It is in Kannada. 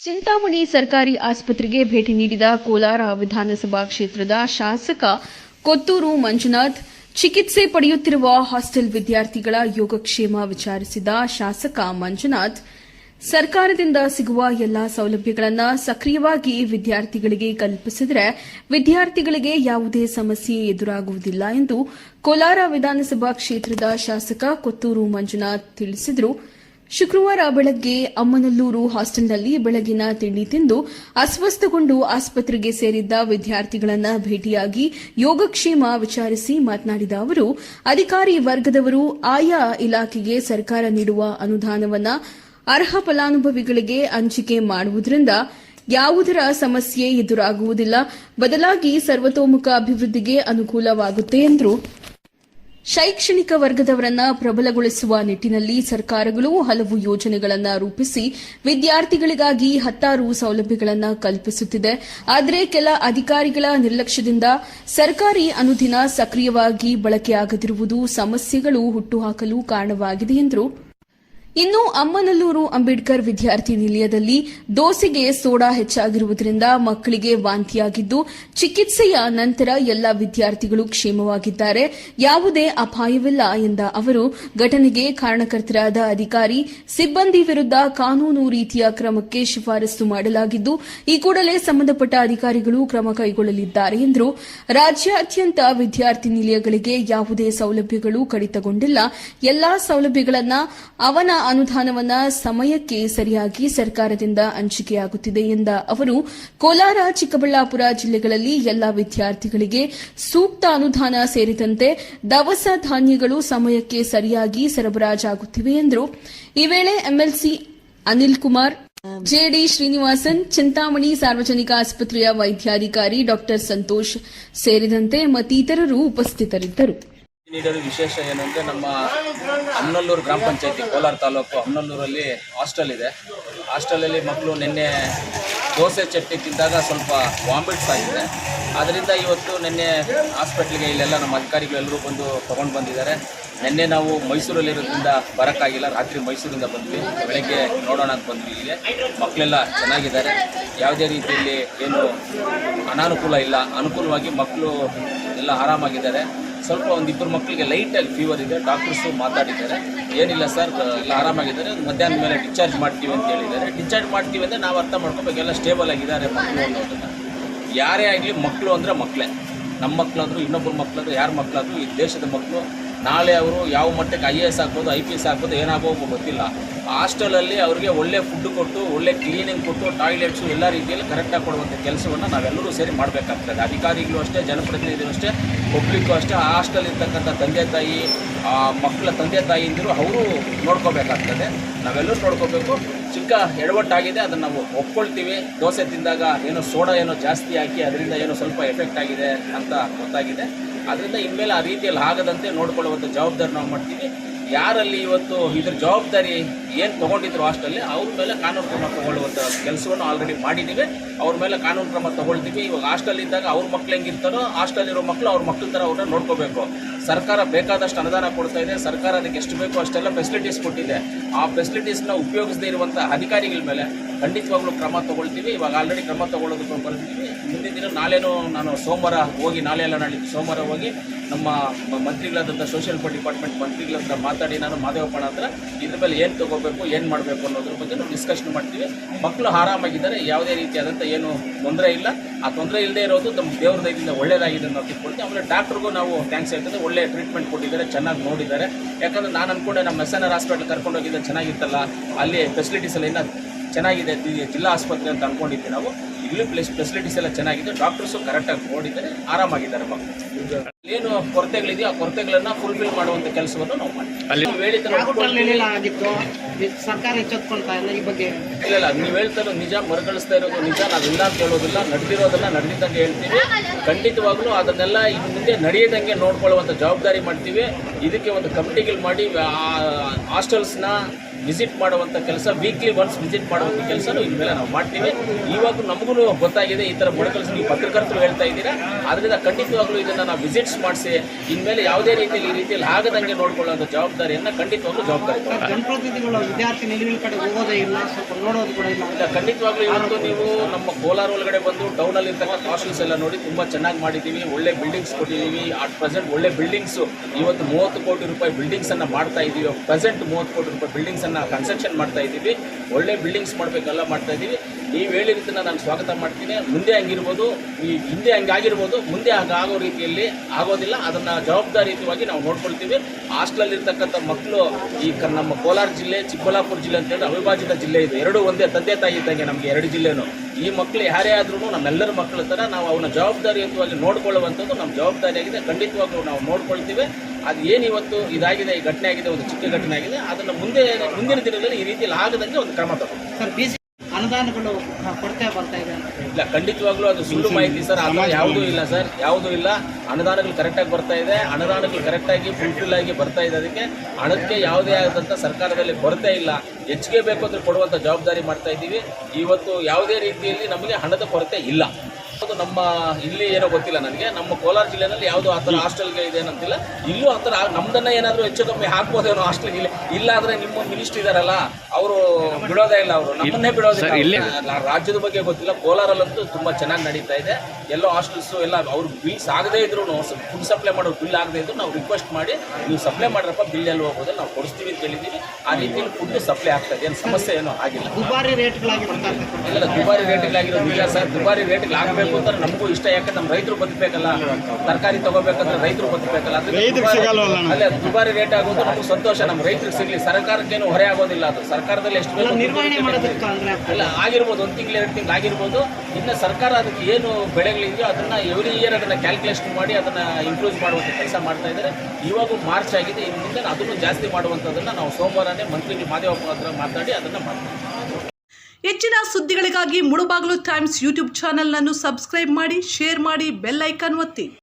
ಚಿಂತಾಮಣಿ ಸರ್ಕಾರಿ ಆಸ್ಪತ್ರೆಗೆ ಭೇಟಿ ನೀಡಿದ ಕೋಲಾರ ವಿಧಾನಸಭಾ ಕ್ಷೇತ್ರದ ಶಾಸಕ ಕೊತ್ತೂರು ಮಂಜುನಾಥ್, ಚಿಕಿತ್ಸೆ ಪಡೆಯುತ್ತಿರುವ ಹಾಸ್ಟೆಲ್ ವಿದ್ಯಾರ್ಥಿಗಳ ಯೋಗಕ್ಷೇಮ ವಿಚಾರಿಸಿದ ಶಾಸಕ ಮಂಜುನಾಥ್, ಸರ್ಕಾರದಿಂದ ಸಿಗುವ ಎಲ್ಲಾ ಸೌಲಭ್ಯಗಳನ್ನು ಸಕ್ರಿಯವಾಗಿ ವಿದ್ಯಾರ್ಥಿಗಳಿಗೆ ಕಲ್ಪಿಸಿದರೆ ವಿದ್ಯಾರ್ಥಿಗಳಿಗೆ ಯಾವುದೇ ಸಮಸ್ಯೆ ಎದುರಾಗುವುದಿಲ್ಲ ಎಂದು ಕೋಲಾರ ವಿಧಾನಸಭಾ ಕ್ಷೇತ್ರದ ಶಾಸಕ ಕೊತ್ತೂರು ಮಂಜುನಾಥ್ ತಿಳಿಸಿದರು. ಶುಕ್ರವಾರ ಬೆಳಗ್ಗೆ ಅಮ್ಮನಲ್ಲೂರು ಹಾಸ್ಟೆಲ್ನಲ್ಲಿ ಬೆಳಗಿನ ತಿಂಡಿ ತಿಂದು ಅಸ್ವಸ್ಥಗೊಂಡು ಆಸ್ಪತ್ರೆಗೆ ಸೇರಿದ್ದ ವಿದ್ಯಾರ್ಥಿಗಳನ್ನು ಭೇಟಿಯಾಗಿ ಯೋಗಕ್ಷೇಮ ವಿಚಾರಿಸಿ ಮಾತನಾಡಿದ ಅವರು, ಅಧಿಕಾರಿ ವರ್ಗದವರು ಆಯಾ ಇಲಾಖೆಗೆ ಸರ್ಕಾರ ನೀಡುವ ಅನುದಾನವನ್ನು ಅರ್ಹ ಫಲಾನುಭವಿಗಳಿಗೆ ಹಂಚಿಕೆ ಮಾಡುವುದರಿಂದ ಯಾವುದರ ಸಮಸ್ಯೆ ಎದುರಾಗುವುದಿಲ್ಲ, ಬದಲಾಗಿ ಸರ್ವತೋಮುಖ ಅಭಿವೃದ್ಧಿಗೆ ಅನುಕೂಲವಾಗುತ್ತೆ ಎಂದರು. ಶೈಕ್ಷಣಿಕ ವರ್ಗದವರನ್ನ ಪ್ರಬಲಗೊಳಿಸುವ ನಿಟ್ಟಿನಲ್ಲಿ ಸರ್ಕಾರಗಳು ಹಲವು ಯೋಜನೆಗಳನ್ನು ರೂಪಿಸಿ ವಿದ್ಯಾರ್ಥಿಗಳಿಗಾಗಿ ಹತ್ತಾರು ಸೌಲಭ್ಯಗಳನ್ನು ಕಲ್ಪಿಸುತ್ತಿದೆ. ಆದರೆ ಕೆಲ ಅಧಿಕಾರಿಗಳ ನಿರ್ಲಕ್ಷ್ಯದಿಂದ ಸರ್ಕಾರಿ ಅನುದಿನ ಸಕ್ರಿಯವಾಗಿ ಬಳಕೆಯಾಗದಿರುವುದು ಸಮಸ್ಯೆಗಳು ಹುಟ್ಟುಹಾಕಲು ಕಾರಣವಾಗಿದೆ ಎಂದರು. ಇನ್ನು ಅಮ್ಮನಲ್ಲೂರು ಅಂಬೇಡ್ಕರ್ ವಿದ್ಯಾರ್ಥಿ ನಿಲಯದಲ್ಲಿ ದೋಸೆಗೆ ಸೋಡಾ ಹೆಚ್ಚಾಗಿರುವುದರಿಂದ ಮಕ್ಕಳಿಗೆ ವಾಂತಿಯಾಗಿದ್ದು, ಚಿಕಿತ್ಸೆಯ ನಂತರ ಎಲ್ಲ ವಿದ್ಯಾರ್ಥಿಗಳು ಕ್ಷೇಮವಾಗಿದ್ದಾರೆ. ಯಾವುದೇ ಅಪಾಯವಿಲ್ಲ ಎಂದ ಅವರು, ಘಟನೆಗೆ ಕಾರಣಕರ್ತರಾದ ಅಧಿಕಾರಿ, ಸಿಬ್ಬಂದಿ ವಿರುದ್ಧ ಕಾನೂನು ರೀತಿಯ ಕ್ರಮಕ್ಕೆ ಶಿಫಾರಸು ಮಾಡಲಾಗಿದ್ದು, ಈ ಕೂಡಲೇ ಸಂಬಂಧಪಟ್ಟ ಅಧಿಕಾರಿಗಳು ಕ್ರಮ ಕೈಗೊಳ್ಳಲಿದ್ದಾರೆ ಎಂದರು. ರಾಜ್ಯಾದ್ಯಂತ ವಿದ್ಯಾರ್ಥಿ ನಿಲಯಗಳಿಗೆ ಯಾವುದೇ ಸೌಲಭ್ಯಗಳು ಕಡಿತಗೊಂಡಿಲ್ಲ. ಎಲ್ಲಾ ಸೌಲಭ್ಯಗಳನ್ನು ಅವನ ಅನುದಾನವನ್ನ ಸಮಯಕ್ಕೆ ಸರಿಯಾಗಿ ಸರ್ಕಾರದಿಂದ ಹಂಚಿಕೆಯಾಗುತ್ತಿದೆ ಎಂದ ಅವರು, ಕೋಲಾರ, ಚಿಕ್ಕಬಳ್ಳಾಪುರ ಜಿಲ್ಲೆಗಳಲ್ಲಿ ಎಲ್ಲಾ ವಿದ್ಯಾರ್ಥಿಗಳಿಗೆ ಸೂಕ್ತ ಅನುದಾನ ಸೇರಿದಂತೆ ದವಸ ಧಾನ್ಯಗಳು ಸಮಯಕ್ಕೆ ಸರಿಯಾಗಿ ಸರಬರಾಜಾಗುತ್ತಿವೆ ಎಂದರು. ಈ ವೇಳೆ ಎಂಎಲ್ಸಿ ಅನಿಲ್ ಕುಮಾರ್, ಜೆಡಿ ಶ್ರೀನಿವಾಸನ್, ಚಿಂತಾಮಣಿ ಸಾರ್ವಜನಿಕ ಆಸ್ಪತ್ರೆಯ ವೈದ್ಯಾಧಿಕಾರಿ ಡಾಕ್ಟರ್ ಸಂತೋಷ್ ಸೇರಿದಂತೆ ಮತ್ತಿತರರು ಉಪಸ್ಥಿತರಿದ್ದರು. ನೀಡಲು ವಿಶೇಷ ಏನಂದರೆ ನಮ್ಮ ಅಮ್ನಲ್ಲೂರು ಗ್ರಾಮ ಪಂಚಾಯತಿ ಕೋಲಾರ ತಾಲೂಕು ಅಮ್ನಲ್ಲೂರಲ್ಲಿ ಹಾಸ್ಟೆಲ್ ಇದೆ. ಹಾಸ್ಟೆಲಲ್ಲಿ ಮಕ್ಕಳು ನಿನ್ನೆ ದೋಸೆ, ಚಟ್ನಿ ತಿಂದಾಗ ಸ್ವಲ್ಪ ವಾಮಿಟ್ಸ್ ಆಗಿದೆ. ಅದರಿಂದ ಇವತ್ತು ನಿನ್ನೆ ಹಾಸ್ಪಿಟ್ಲಿಗೆ ಇಲ್ಲೆಲ್ಲ ನಮ್ಮ ಅಧಿಕಾರಿಗಳೆಲ್ಲರೂ ಬಂದು ತೊಗೊಂಡು ಬಂದಿದ್ದಾರೆ. ನಿನ್ನೆ ನಾವು ಮೈಸೂರಲ್ಲಿರೋದ್ರಿಂದ ಬರೋಕ್ಕಾಗಿಲ್ಲ. ರಾತ್ರಿ ಮೈಸೂರಿಂದ ಬಂದ್ವಿ. ಬೆಳಗ್ಗೆ ನೋಡೋಣ ಅಂತ ಬಂದ್ವಿ ಇಲ್ಲಿಗೆ ಮಕ್ಕಳೆಲ್ಲ ಚೆನ್ನಾಗಿದ್ದಾರೆ. ಯಾವುದೇ ರೀತಿಯಲ್ಲಿ ಏನು ಅನಾನುಕೂಲ ಇಲ್ಲ. ಅನುಕೂಲವಾಗಿ ಮಕ್ಕಳು ಎಲ್ಲ ಆರಾಮಾಗಿದ್ದಾರೆ. ಸ್ವಲ್ಪ ಒಂದು ಇಬ್ಬರು ಮಕ್ಕಳಿಗೆ ಲೈಟಾಗಿ ಫೀವರ್ ಇದೆ ಡಾಕ್ಟರ್ಸು ಮಾತಾಡಿದ್ದಾರೆ. ಏನಿಲ್ಲ ಸರ್ ಎಲ್ಲ ಆರಾಮಾಗಿದ್ದಾರೆ. ಮಧ್ಯಾಹ್ನ ಮೇಲೆ ಡಿಸ್ಚಾರ್ಜ್ ಮಾಡ್ತೀವಿ ಅಂತ ಹೇಳಿದ್ದಾರೆ. ಡಿಸ್ಚಾರ್ಜ್ ಮಾಡ್ತೀವಿ ಅಂದರೆ ನಾವು ಅರ್ಥ ಮಾಡ್ಕೋಬೇಕು, ಎಲ್ಲ ಸ್ಟೇಬಲ್ ಆಗಿದ್ದಾರೆ ಮಕ್ಕಳು ಅನ್ನೋದನ್ನು ಯಾರೇ ಆಗಲಿ ಮಕ್ಕಳು ಅಂದರೆ ಮಕ್ಕಳೇ ನಮ್ಮ ಮಕ್ಕಳಾದರೂ ಇನ್ನೊಬ್ಬರ ಮಕ್ಕಳಾದರೂ ಯಾರ ಮಕ್ಕಳಾದರೂ ಈ ದೇಶದ ಮಕ್ಕಳು ನಾಳೆ ಅವರು ಯಾವ ಮಟ್ಟಕ್ಕೆ ಐ ಎ ಎಸ್ ಆಗ್ಬೋದು ಐ ಪಿ ಎಸ್ ಆಗ್ಬೋದು ಏನಾಗೋದು ಗೊತ್ತಿಲ್ಲ. ಹಾಸ್ಟೆಲಲ್ಲಿ ಅವರಿಗೆ ಒಳ್ಳೆ ಫುಡ್ ಕೊಟ್ಟು, ಒಳ್ಳೆ ಕ್ಲೀನಿಂಗ್ ಕೊಟ್ಟು ಟಾಯ್ಲೆಟ್ಸು ಎಲ್ಲ ರೀತಿಯಲ್ಲಿ ಕರೆಕ್ಟಾಗಿ ಕೊಡುವಂಥ ಕೆಲಸವನ್ನು ನಾವೆಲ್ಲರೂ ಸೇರಿ ಮಾಡಬೇಕಾಗ್ತದೆ. ಅಧಿಕಾರಿಗಳು ಅಷ್ಟೇ, ಜನಪ್ರತಿನಿಧಿಗಳು ಅಷ್ಟೇ ಪಬ್ಲಿಕ್ಕು ಅಷ್ಟೇ ಆ ಹಾಸ್ಟೆಲ್ ಇರ್ತಕ್ಕಂಥ ತಂದೆ ತಾಯಿ, ಆ ಮಕ್ಕಳ ತಂದೆ ತಾಯಿಂದಿರು ಅವರು ನೋಡ್ಕೋಬೇಕಾಗ್ತದೆ. ನಾವೆಲ್ಲರೂ ನೋಡ್ಕೋಬೇಕು. ಚಿಕ್ಕ ಎಡವಟ್ಟಾಗಿದೆ, ಅದನ್ನು ನಾವು ಒಪ್ಕೊಳ್ತೀವಿ. ದೋಸೆ ತಿಂದಾಗ ಏನೋ ಸೋಡಾ ಏನೋ ಜಾಸ್ತಿ ಹಾಕಿ ಅದರಿಂದ ಏನೋ ಸ್ವಲ್ಪ ಎಫೆಕ್ಟ್ ಆಗಿದೆ ಅಂತ ಗೊತ್ತಾಗಿದೆ. ಅದರಿಂದ ಇನ್ಮೇಲೆ ಆ ರೀತಿಯಲ್ಲಿ ಆಗದಂತೆ ನೋಡ್ಕೊಳ್ಳುವಂಥ ಜವಾಬ್ದಾರಿ ನಾವು ಮಾಡ್ತೀವಿ. ಯಾರಲ್ಲಿ ಇವತ್ತು ಇದ್ರ ಜವಾಬ್ದಾರಿ ಏನು ತೊಗೊಂಡಿದ್ರು ಹಾಸ್ಟೆಲ್ಲಿ ಅವ್ರ ಮೇಲೆ ಕಾನೂನು ಕ್ರಮ ತಗೊಳ್ಳುವಂಥ ಕೆಲಸವನ್ನು ಆಲ್ರೆಡಿ ಮಾಡಿದ್ದೀವಿ ಅವ್ರ ಮೇಲೆ ಕಾನೂನು ಕ್ರಮ ತಗೊಳ್ತೀವಿ. ಇವಾಗ ಹಾಸ್ಟೆಲ್ ಇದ್ದಾಗ ಅವ್ರ ಮಕ್ಳು ಹೆಂಗಿರ್ತಾರೋ ಹಾಸ್ಟೆಲ್ ಇರೋ ಮಕ್ಕಳು ಅವ್ರ ಮಕ್ಳ ಥರ ಅವ್ರನ್ನ ನೋಡ್ಕೋಬೇಕು. ಸರ್ಕಾರ ಬೇಕಾದಷ್ಟು ಅನುದಾನ ಕೊಡ್ತಾ ಇದೆ. ಸರ್ಕಾರ ಅದಕ್ಕೆ ಎಷ್ಟು ಬೇಕೋ ಅಷ್ಟೆಲ್ಲ ಫೆಸಿಲಿಟೀಸ್ ಕೊಟ್ಟಿದೆ. ಆ ಫೆಸಿಲಿಟೀಸ್ನ ಉಪಯೋಗಿಸದೇ ಇರುವಂಥ ಅಧಿಕಾರಿಗಳ ಮೇಲೆ ಖಂಡಿತವಾಗ್ಲೂ ಕ್ರಮ ತಗೊಳ್ತೀವಿ. ಇವಾಗ ಆಲ್ರೆಡಿ ಕ್ರಮ ತೊಗೊಳ್ಳೋದಕ್ಕೆ ಬರ್ತೀವಿ ಮುಂದಿನ ದಿನ ನಾಳೆನೂ ನಾನು ಸೋಮವಾರ ಹೋಗಿ, ನಾಳೆ ಎಲ್ಲ ನಾಳೆ ಸೋಮವಾರ ಹೋಗಿ ನಮ್ಮ ಮಂತ್ರಿಗಳಾದಂಥ ಸೋಷಿಯಲ್ ಡಿಪಾರ್ಟ್ಮೆಂಟ್ ಮಂತ್ರಿಗಳ ಮಾತಾಡಿ ನಾನು ಮಾದೇವಪ್ಪಣ ಹತ್ರ ಇದ್ರ ಮೇಲೆ ಏನು ತಗೋಬೇಕು ಏನು ಮಾಡಬೇಕು ಅನ್ನೋದ್ರ ಬಗ್ಗೆ ಡಿಸ್ಕಷನ್ ಮಾಡ್ತೀವಿ. ಮಕ್ಕಳು ಆರಾಮಾಗಿದ್ದಾರೆ, ಯಾವುದೇ ರೀತಿಯಾದಂಥ ಏನು ತೊಂದರೆ ಇಲ್ಲ. ಆ ತೊಂದರೆ ಇಲ್ಲದೆ ಇರೋದು ನಮ್ಮ ದೇವ್ರ ದಯದಿಂದ ಒಳ್ಳೆಯದಾಗಿದೆ ಅಂತ ತಿಳ್ಕೊಳ್ತೀವಿ. ಆಮೇಲೆ ಡಾಕ್ಟ್ರಿಗೂ ನಾವು ಥ್ಯಾಂಕ್ಸ್ ಹೇಳ್ತೀವಿ. ಒಳ್ಳೆ ಟ್ರೀಟ್ಮೆಂಟ್ ಕೊಟ್ಟಿದ್ದಾರೆ, ಚೆನ್ನಾಗಿ ನೋಡಿದ್ದಾರೆ. ಯಾಕಂದರೆ ನಾನು ಅನ್ಕೊಂಡೆ ನಮ್ಮ ಎಸ್ ಎನ್ ಆರ್ ಹಾಸ್ಪಿಟ್ಲ್ ಕರ್ಕೊಂಡು ಹೋಗಿದ್ದೆ ಚೆನ್ನಾಗಿತ್ತಲ್ಲ, ಅಲ್ಲಿ ಫೆಸಿಲಿಟೀಸ್ ಎಲ್ಲ ಇನ್ನೂ ಚೆನ್ನಾಗಿದೆ ಜಿಲ್ಲಾ ಆಸ್ಪತ್ರೆ ಅಂತ ಅಂದ್ಕೊಂಡಿದ್ವಿ ನಾವು. ಇಲ್ಲೂ ಪ್ಲೇಸ್ ಫೆಸಿಲಿಟೀಸ್ ಎಲ್ಲ ಚೆನ್ನಾಗಿದೆ. ಡಾಕ್ಟರ್ಸು ಕರೆಕ್ಟಾಗಿ ನೋಡಿದ್ದಾರೆ, ಆರಾಮಾಗಿದ್ದಾರೆ ಮಕ್ಕಳು ಏನು ಕೊರತೆಗಳಿದೆಯೋ ಆ ಕೊರತೆಗಳನ್ನ ಫುಲ್ಫಿಲ್ ಮಾಡುವಂತ ಕೆಲಸವನ್ನು ನಾವು ಮಾಡ್ತೀವಿ. ಸರ್ಕಾರ ಎಚ್ಚೆತ್ಕೊಳ್ತಾ ಇಲ್ಲ ಈ ಬಗ್ಗೆ. ಇಲ್ಲ ಇಲ್ಲ ನೀವು ಹೇಳ್ತಾರೆ ನಿಜ ಮರುಕಳಿಸ್ತಾ ಇರೋದು ನಿಜ ನಾವಿಲ್ಲ ಅಂತ ಹೇಳೋದಿಲ್ಲ ನಡೆದಿರೋದನ್ನ ನಡೆದಿದ್ದಂಗೆ ಹೇಳ್ತೀವಿ. ಖಂಡಿತವಾಗ್ಲೂ ಅದನ್ನೆಲ್ಲ ಇನ್ನು ಮುಂದೆ ನಡೆಯದಂಗೆ ನೋಡ್ಕೊಳ್ಳುವಂಥ ಜವಾಬ್ದಾರಿ ಮಾಡ್ತೀವಿ. ಇದಕ್ಕೆ ಒಂದು ಕಮಿಟಿಗಳು ಮಾಡಿ ಹಾಸ್ಟೆಲ್ಸ್ನ ವಿಸಿಟ್ ಮಾಡುವಂಥ ಕೆಲಸ ವೀಕ್ಲಿ ಒನ್ಸ್ ವಿಸಿಟ್ ಮಾಡುವಂಥ ಕೆಲಸನೂ ಇನ್ಮೇಲೆ ನಾವು ಮಾಡ್ತೀವಿ. ಇವಾಗ ನಮಗೂ ಗೊತ್ತಾಗಿದೆ ಈ ಥರ ಮೊಡಕಲ್ಸ್ ನೀವು ಪತ್ರಕರ್ತರು ಹೇಳ್ತಾ ಇದ್ದೀರಾ. ಅದರಿಂದ ಖಂಡಿತವಾಗ್ಲೂ ಇದನ್ನು ನಾವು ವಿಸಿಟ್ಸ್ ಮಾಡಿಸಿ ಇನ್ಮೇಲೆ ಯಾವುದೇ ರೀತಿಯಲ್ಲಿ ಈ ರೀತಿಯಲ್ಲಿ ಆಗದಂಗೆ ನೋಡ್ಕೊಳ್ಳುವಂಥ ಜವಾಬ್ದಾರಿಯನ್ನು ಖಂಡಿತವಾಗ್ಲೂ ಜವಾಬ್ದಾರಿ. ಸರ್ ಜನಪ್ರತಿನಿಧಿಗಳು ವಿದ್ಯಾರ್ಥಿ ನಿಲುವಿನ ಕಡೆ ಹೋಗೋದೇ ಇಲ್ಲ ಸ್ವಲ್ಪ ನೋಡೋದು ಕೂಡ ಇಲ್ಲ. ಇಲ್ಲ ಖಂಡಿತವಾಗ್ಲೂ ಇವತ್ತು ನೀವು ನಮ್ಮ ಕೋಲಾರ ಒಳಗಡೆ ಬಂದು ಟೌನಲ್ಲಿ ಇರ್ತಕ್ಕಂಥ ಹಾಸ್ಟೆಲ್ಸ್ ಎಲ್ಲ ನೋಡಿ ತುಂಬ ಚೆನ್ನಾಗಿ ಮಾಡಿದ್ದೀವಿ ಒಳ್ಳೆ ಬಿಲ್ಡಿಂಗ್ಸ್ ಕೊಟ್ಟಿದ್ದೀವಿ. ಅಟ್ ಪ್ರೆಸೆಂಟ್ ಒಳ್ಳೆ ಬಿಲ್ಡಿಂಗ್ಸು ಇವತ್ತು ಮೂವತ್ತು ಕೋಟಿ ರೂಪಾಯಿ ಬಿಲ್ಡಿಂಗ್ಸನ್ನು ಮಾಡ್ತಾ ಇದ್ದೀವಿ ಪ್ರೆಸೆಂಟ್ ಮೂವತ್ತು ಕೋಟಿ ರೂಪಾಯಿ ಬಿಲ್ಡಿಂಗ್ಸನ್ನು ಕನ್ಸ್ಟ್ರಕ್ಷನ್ ಮಾಡ್ತಾ ಇದ್ದೀವಿ ಒಳ್ಳೆ ಬಿಲ್ಡಿಂಗ್ಸ್ ಮಾಡಬೇಕೆಲ್ಲ ಮಾಡ್ತಾ ಇದ್ದೀವಿ ನೀವು ಹೇಳಿದ್ದನ್ನ ನಾನು ಸ್ವಾಗತ ಮಾಡ್ತೀನಿ. ಮುಂದೆ ಹಂಗಿರ್ಬೋದು, ಈ ಹಿಂದೆ ಹಂಗಾಗಿರ್ಬೋದು, ಮುಂದೆ ಹಂಗಾಗೋ ರೀತಿಯಲ್ಲಿ ಆಗೋದಿಲ್ಲ. ಅದನ್ನು ಜವಾಬ್ದಾರಿಯುತವಾಗಿ ನಾವು ನೋಡ್ಕೊಳ್ತೀವಿ. ಹಾಸ್ಟ್ಲಲ್ಲಿರ್ತಕ್ಕಂಥ ಮಕ್ಕಳು ಈ ಕ ನಮ್ಮ ಕೋಲಾರ ಜಿಲ್ಲೆ, ಚಿಕ್ಕಬಳ್ಳಾಪುರ ಜಿಲ್ಲೆ ಅಂತೇಳಿ ಅವಿಭಾಜಿತ ಜಿಲ್ಲೆ ಇದೆ. ಎರಡು ಒಂದೇ, ತಂದೆ ತಾಯಿ ಇದ್ದಂಗೆ ನಮಗೆ ಎರಡು ಜಿಲ್ಲೆನೂ. ಈ ಮಕ್ಕಳು ಯಾರೇ ಆದ್ರೂ ನಮ್ಮೆಲ್ಲರ ಮಕ್ಕಳ ಥರ ನಾವು ಅವನ ಜವಾಬ್ದಾರಿಯುತವಾಗಿ ನೋಡ್ಕೊಳ್ಳುವಂಥದ್ದು ನಮ್ಮ ಜವಾಬ್ದಾರಿಯಾಗಿದೆ ಖಂಡಿತವಾಗ್ಲೂ ನಾವು ನೋಡ್ಕೊಳ್ತೀವಿ. ಅದು ಏನು ಇವತ್ತು ಇದಾಗಿದೆ, ಈ ಘಟನೆ ಆಗಿದೆ, ಒಂದು ಚಿಕ್ಕ ಘಟನೆ ಆಗಿದೆ, ಅದನ್ನು ಮುಂದೆ, ಮುಂದಿನ ದಿನದಲ್ಲಿ ಈ ರೀತಿಯಲ್ಲಿ ಆಗದಂಗೆ ಒಂದು ಕ್ರಮ ತಗೊಂಡು ಅನುದಾನಗಳು ಕೊಡ್ತಾ ಕೊರತೆ ಬರ್ತಾ ಇದೆ ಇಲ್ಲ ಖಂಡಿತವಾಗ್ಲೂ ಅದು ಸುಳ್ಳು ಮಾಹಿತಿ ಸರ್ ಅದು ಯಾವುದೂ ಇಲ್ಲ ಸರ್ ಯಾವುದೂ ಇಲ್ಲ. ಅನುದಾನಗಳು ಕರೆಕ್ಟಾಗಿ ಬರ್ತಾ ಇದೆ. ಅನುದಾನಗಳು ಕರೆಕ್ಟಾಗಿ ಫುಲ್ಫಿಲ್ ಆಗಿ ಬರ್ತಾ ಇದೆ ಅದಕ್ಕೆ. ಹಣಕ್ಕೆ ಯಾವುದೇ ಆದಂಥ ಸರ್ಕಾರದಲ್ಲಿ ಕೊರತೆ ಇಲ್ಲ. ಹೆಚ್ಚಿಗೆ ಬೇಕು ಅಂದ್ರೆ ಕೊಡುವಂಥ ಜವಾಬ್ದಾರಿ ಮಾಡ್ತಾ ಇದ್ದೀವಿ. ಇವತ್ತು ಯಾವುದೇ ರೀತಿಯಲ್ಲಿ ನಮಗೆ ಹಣದ ಕೊರತೆ ಇಲ್ಲ. ಅದು ನಮ್ಮ ಇಲ್ಲಿ ಏನೋ ಗೊತ್ತಿಲ್ಲ ನನಗೆ. ನಮ್ಮ ಕೋಲಾರ ಜಿಲ್ಲೆಯಲ್ಲಿ ಯಾವುದೋ ಆ ಥರ ಹಾಸ್ಟೆಲ್ಗೆ ಇದೆ ಅಂತಿಲ್ಲ ಇಲ್ಲೂ ಆ ಥರ ನಮ್ದನ್ನ ಏನಾದರೂ ಹೆಚ್ಚು ಕಮ್ಮಿ ಹಾಕ್ಬೋದೇನೋ ಹಾಸ್ಟೆಲ್ಗೆ ಇಲ್ಲ. ಇಲ್ಲ ಆದರೆ ನಿಮ್ಮ ಮಿನಿಸ್ಟ್ರ್ ಇದಾರಲ್ಲ ಅವರು ಬಿಡೋದೇ ಇಲ್ಲ ಅವರು. ನಮ್ಮನ್ನೇ ಬಿಡೋದಿಲ್ಲ ರಾಜ್ಯದ ಬಗ್ಗೆ ಗೊತ್ತಿಲ್ಲ. ಕೋಲಾರಲ್ಲಂತೂ ತುಂಬಾ ಚೆನ್ನಾಗಿ ನಡೀತಾ ಇದೆ. ಎಲ್ಲೋ ಹಾಸ್ಟೆಲ್ಸು ಎಲ್ಲ ಅವ್ರು ಬಿಲ್ಸ್ ಆಗದೇ ಇದ್ರು ಫುಡ್ ಸಪ್ಲೈ ಮಾಡೋ ಬಿಲ್ ಆಗದೇ ಇದ್ರು ನಾವು ರಿಕ್ವೆಸ್ಟ್ ಮಾಡಿ ನೀವು ಸಪ್ಲೈ ಮಾಡ್ರಪ್ಪ ಬಿಲ್ ಎಲ್ಲಿ ಹೋಗೋದು ನಾವು ಕೊಡಿಸ್ತೀವಿ ಅಂತ ಹೇಳಿದ್ದೀವಿ. ಆ ರೀತಿಯಲ್ಲಿ ಫುಡ್ ಸಪ್ಲೈ ಆಗ್ತದೆ ಇದೆ. ಏನು ಸಮಸ್ಯೆ ಏನೂ ಆಗಿಲ್ಲ. ದುಬಾರಿ ರೇಟ್ಗಳಾಗಿ ಇಲ್ಲ ದುಬಾರಿ ರೇಟ್ಗಳಾಗಿರೋದು ನಿಜ ಸರ್. ದುಬಾರಿ ರೇಟ್ಗಳು ಆಗಬೇಕು ಅಂದ್ರೆ ನಮಗೂ ಇಷ್ಟ. ಯಾಕೆ ನಮ್ಮ ರೈತರು ಬದುಕಬೇಕಲ್ಲ. ತರಕಾರಿ ತಗೋಬೇಕಂದ್ರೆ ರೈತರು ಬದುಕಬೇಕಲ್ಲ. ಅಲ್ಲ ದುಬಾರಿ ರೇಟ್ ಆಗೋದು ನಮ್ಗೆ ಸಂತೋಷ. ನಮ್ಮ ರೈತರಿಗೆ ಸಿಗ್ಲಿ. ಸರ್ಕಾರಕ್ಕೇನು ಹೊರೆ ಆಗೋದಿಲ್ಲ ಅದು. ಸರ್ಕಾರದಲ್ಲಿ ಎಷ್ಟು ಬೇಕೋ ನಿರ್ವಹಣೆ ಮಾಡೋದಕ್ಕೆ ತೊಂದರೆ ಅಲ್ಲ ಆಗಿರ್ಬೋದು ಒಂದು ತಿಂಗಳು ಎರಡು ತಿಂಗಳು ಆಗಿರ್ಬೋದು ಇನ್ನು ಸರ್ಕಾರ ಅದಕ್ಕೆ ಏನು ಬೆಳೆಗಳಿದೆಯೋ ಅದನ್ನ ಎವ್ರಿ ಇಯರ್ ಅದನ್ನ ಕ್ಯಾಲ್ಕುಲೇಷನ್ ಮಾಡಿ ಅದನ್ನ ಇಂಪ್ರೂವ್ ಮಾಡುವಂಥ ಕೆಲಸ ಮಾಡ್ತಾ ಇದ್ದಾರೆ. ಇವಾಗ ಮಾರ್ಚ್ ಆಗಿದೆ ಇನ್ನು ಮುಂದೆ ಅದನ್ನು ಜಾಸ್ತಿ ಮಾಡುವಂಥದ್ದನ್ನ ನಾವು ಸೋಮವಾರನೇ ಮಂತ್ರಿ ಮಾದೇವಪ್ಪ ಹತ್ರ ಮಾತಾಡಿ ಅದನ್ನ ಮಾಡ್ತೀವಿ. ಹೆಚ್ಚಿನ ಸುದ್ದಿಗಳಿಗಾಗಿ ಮುಳುಬಾಗಿಲು ಟೈಮ್ಸ್ ಯೂಟ್ಯೂಬ್ ಚಾನೆಲ್ನನ್ನು ಸಬ್ಸ್ಕ್ರೈಬ್ ಮಾಡಿ ಶೇರ್ ಮಾಡಿ ಬೆಲ್ ಐಕಾನ್ ಒತ್ತಿ.